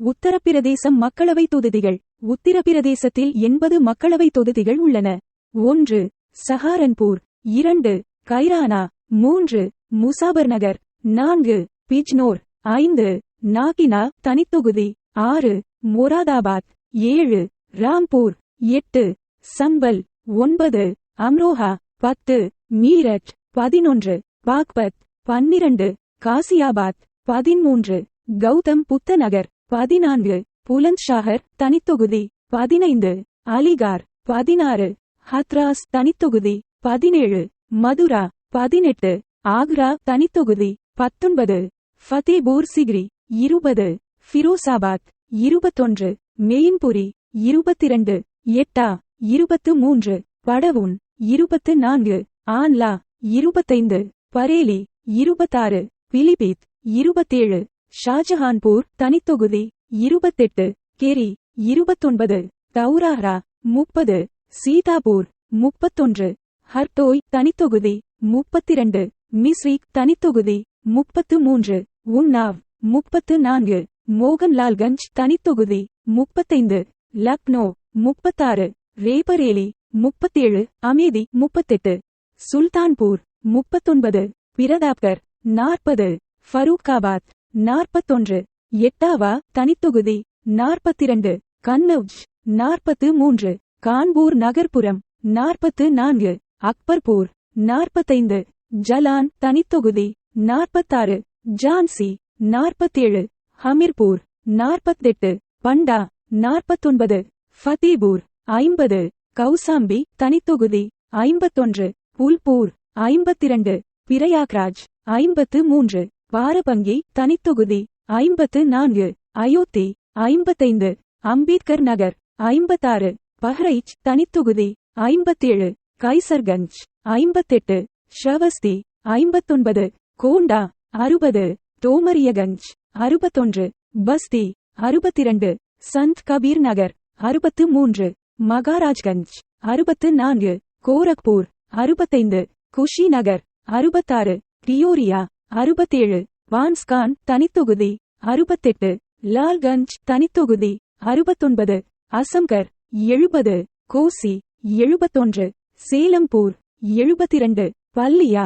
உத்தரப்பிரதேசம் மக்களவை தொகுதிகள். உத்தரப்பிரதேசத்தில் எண்பது மக்களவை தொகுதிகள் உள்ளன. ஒன்று சஹாரன்பூர். இரண்டு கைரானா. மூன்று முசாபர்நகர். நான்கு பிஜ்னோர். ஐந்து நாகினா தனித்தொகுதி. ஆறு மொராதாபாத். ஏழு ராம்பூர். எட்டு சம்பல். ஒன்பது அம்ரோஹா. பத்து மீரட். பதினொன்று பாக்பத். பன்னிரண்டு காசியாபாத். பதிமூன்று கௌதம் புத்தநகர் பதினான்கு புலந்த்ஷாகர் தனித்தொகுதி பதினைந்து அலிகார் பதினாறு ஹத்ராஸ் தனித்தொகுதி பதினேழு மதுரா பதினெட்டு ஆக்ரா தனித்தொகுதி பத்தொன்பது ஃபதேபூர் சிக்ரி இருபது ஃபிரோசாபாத் இருபத்தொன்று மெயின்புரி இருபத்திரண்டு எட்டா இருபத்து மூன்று படவுன் இருபத்து நான்கு ஆன்லா இருபத்தைந்து பரேலி இருபத்தாறு பிலிபித் இருபத்தேழு ஷாஜஹான்பூர் தனித்தொகுதி இருபத்தெட்டு கெரி இருபத்தொன்பது தௌராஹ்ரா முப்பது சீதாபூர் முப்பத்தொன்று ஹர்டோய் தனித்தொகுதி முப்பத்திரண்டு மிஸ்ரிக் தனித்தொகுதி முப்பத்து மூன்று உன்னாவ் முப்பத்து நான்கு மோகன்லால்கஞ்ச் தனித்தொகுதி முப்பத்தைந்து லக்னோ முப்பத்தாறு ரேபரேலி முப்பத்தேழு அமேதி முப்பத்தெட்டு சுல்தான்பூர் முப்பத்தொன்பது பிரதாப்கர் நாற்பது ஃபரூக்காபாத் நாற்பத்தொன்று. எட்டாவா? தனித்தொகுதி. நாற்பத்திரண்டு. கன்னௌஜ் நாற்பத்து மூன்று. கான்பூர் நகர்ப்புறம். நாற்பத்து நான்கு. அக்பர்பூர். நாற்பத்தைந்து. ஜலான். தனித்தொகுதி. நாற்பத்தாறு. ஜான்சி. நாற்பத்தேழு. ஹமிர்பூர். நாற்பத்தெட்டு. பண்டா. நாற்பத்தொன்பது. ஃபதேபூர். ஐம்பது. கௌசாம்பி. தனித்தொகுதி. ஐம்பத்தொன்று. புல்பூர். ஐம்பத்திரண்டு. பிரயாக்ராஜ். ஐம்பத்து மூன்று. வாரபங்கி தனித்தொகுதி ஐம்பத்து நான்கு அயோத்தி ஐம்பத்தைந்து அம்பேத்கர் நகர் ஐம்பத்தாறு பஹ்ரைச் தனித்தொகுதி ஐம்பத்தேழு கைசர்கஞ்ச் ஐம்பத்தெட்டு ஷவஸ்தி ஐம்பத்தொன்பது கோண்டா அறுபது டோமரியகஞ்ச் அறுபத்தொன்று பஸ்தி அறுபத்திரண்டு சந்த் கபீர் நகர் அறுபத்து மூன்று மகாராஜ்கஞ்ச் அறுபத்து நான்கு கோரக்பூர் அறுபத்தைந்து குஷி நகர் அறுபத்தாறு டியோரியா அறுபத்தேழு வான்ஸ்கான் தனித்தொகுதி அறுபத்தெட்டு லால்கஞ்ச் தனித்தொகுதி அறுபத்தொன்பது அசம்கர் எழுபது கோசி எழுபத்தொன்று சேலம்பூர் எழுபத்திரண்டு பல்லியா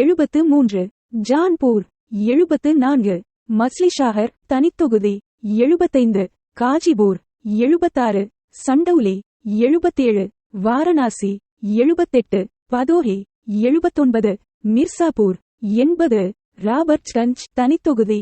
எழுபத்து மூன்று ஜான்பூர் எழுபத்து நான்கு மஸ்லிஷாகர் தனித்தொகுதி எழுபத்தைந்து காஜிபூர் எழுபத்தாறு சண்டௌலி எழுபத்தேழு வாரணாசி எழுபத்தெட்டு பதோஹி எழுபத்தொன்பது மிர்சாபூர் எண்பது ராபர்ட்ஸ்கஞ்ச் தனித்தொகுதி